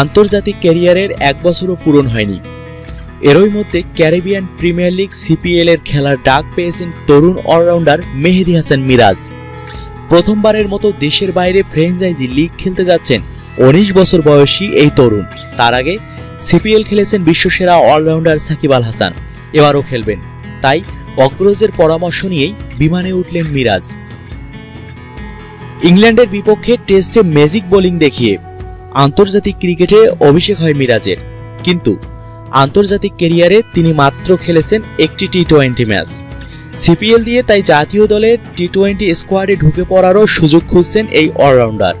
আন্তর্জাতিক ক্যারিয়ারের এক বছরও পূরণ হয়নি। এরই মধ্যে ক্যারিবিয়ান প্রিমিয়ার লিগ সিপিএল এর খেলার ডাক পেয়েছেন তরুণ অলরাউন্ডার মেহেদি হাসান মিরাজ। প্রথমবারের মতো দেশের বাইরে ফ্র্যাঞ্চাইজি লিগ খেলতে যাচ্ছেন উনিশ বছর বয়সী এই তরুণ। তার আগে সিপিএল খেলেছেন বিশ্বসেরা অলরাউন্ডার সাকিব আল হাসান। এবারও খেলবেন। তাই অগ্রজের পরামর্শ নিয়েই বিমানে উঠলেন মিরাজ। ইংল্যান্ডের বিপক্ষে টেস্টে ম্যাজিক বোলিং দেখিয়ে আন্তর্জাতিক ক্রিকেটে অভিষেক হয় মিরাজের। কিন্তু আন্তর্জাতিক ক্যারিয়ারে তিনি মাত্র খেলেছেন একটি টি টোয়েন্টি ম্যাচ। সিপিএল দিয়ে তাই জাতীয় দলের টি টোয়েন্টি স্কোয়াডে ঢুকে পড়ারও সুযোগ খুঁজছেন এই অলরাউন্ডার।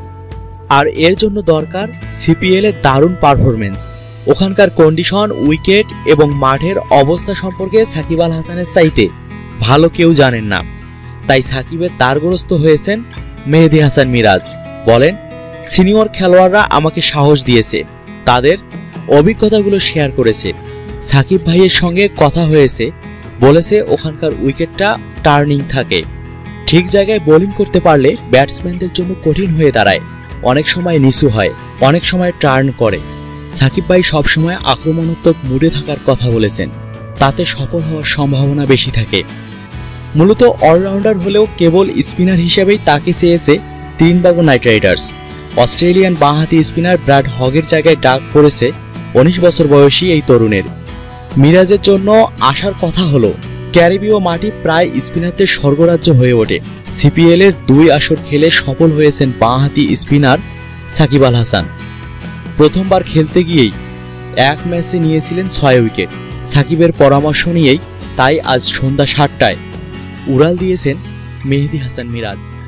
আর এর জন্য দরকার সিপিএল দারুণ পারফরমেন্স ওখানকার কন্ডিশন, উইকেট এবং মাঠের অবস্থা সম্পর্কে সাকিব আল হাসানের চাইতে ভালো কেউ জানেন না। তাই সাকিবের দ্বারগ্রস্ত হয়েছেন মেহেদি হাসান মিরাজ। বলেন সিনিয়র খেলোয়াড়রা আমাকে সাহস দিয়েছে। তাদের অভিজ্ঞতাগুলো শেয়ার করেছে। সাকিব ভাইয়ের সঙ্গে কথা হয়েছে। বলেছে ওখানকার উইকেটটা টার্নিং থাকে। ঠিক জায়গায় বোলিং করতে পারলে ব্যাটসম্যানদের জন্য কঠিন হয়ে দাঁড়ায়। অনেক সময় নিচু হয়, অনেক সময় টার্ন করে। সাকিব ভাই সবসময় আক্রমণাত্মক মুডে থাকার কথা বলেছেন। তাতে সফল হওয়ার সম্ভাবনা বেশি থাকে। মূলত অলরাউন্ডার হলেও কেবল স্পিনার হিসেবেই তাকে চেয়েছে তিনবাগো নাইট রাইডার্স। অস্ট্রেলিয়ান বাঁহাতি স্পিনার ব্র্যাড হগের জায়গায় ডাক পড়েছে উনিশ বছর বয়সী এই তরুণের। মিরাজের জন্য আসার কথা হলো, ক্যারিবীয় মাটি প্রায় স্পিনারদের স্বর্গরাজ্য হয়ে ওঠে। সিপিএল এর দুই আসর খেলে সফল হয়েছেন বাঁহাতি স্পিনার সাকিব আল হাসান। প্রথমবার খেলতে গিয়েই এক ম্যাচে নিয়েছিলেন ছয় উইকেট। সাকিবের পরামর্শ নিয়েই তাই আজ সন্ধ্যা সাতটায়। উড়াল দিয়েছেন মেহেদি হাসান মিরাজ।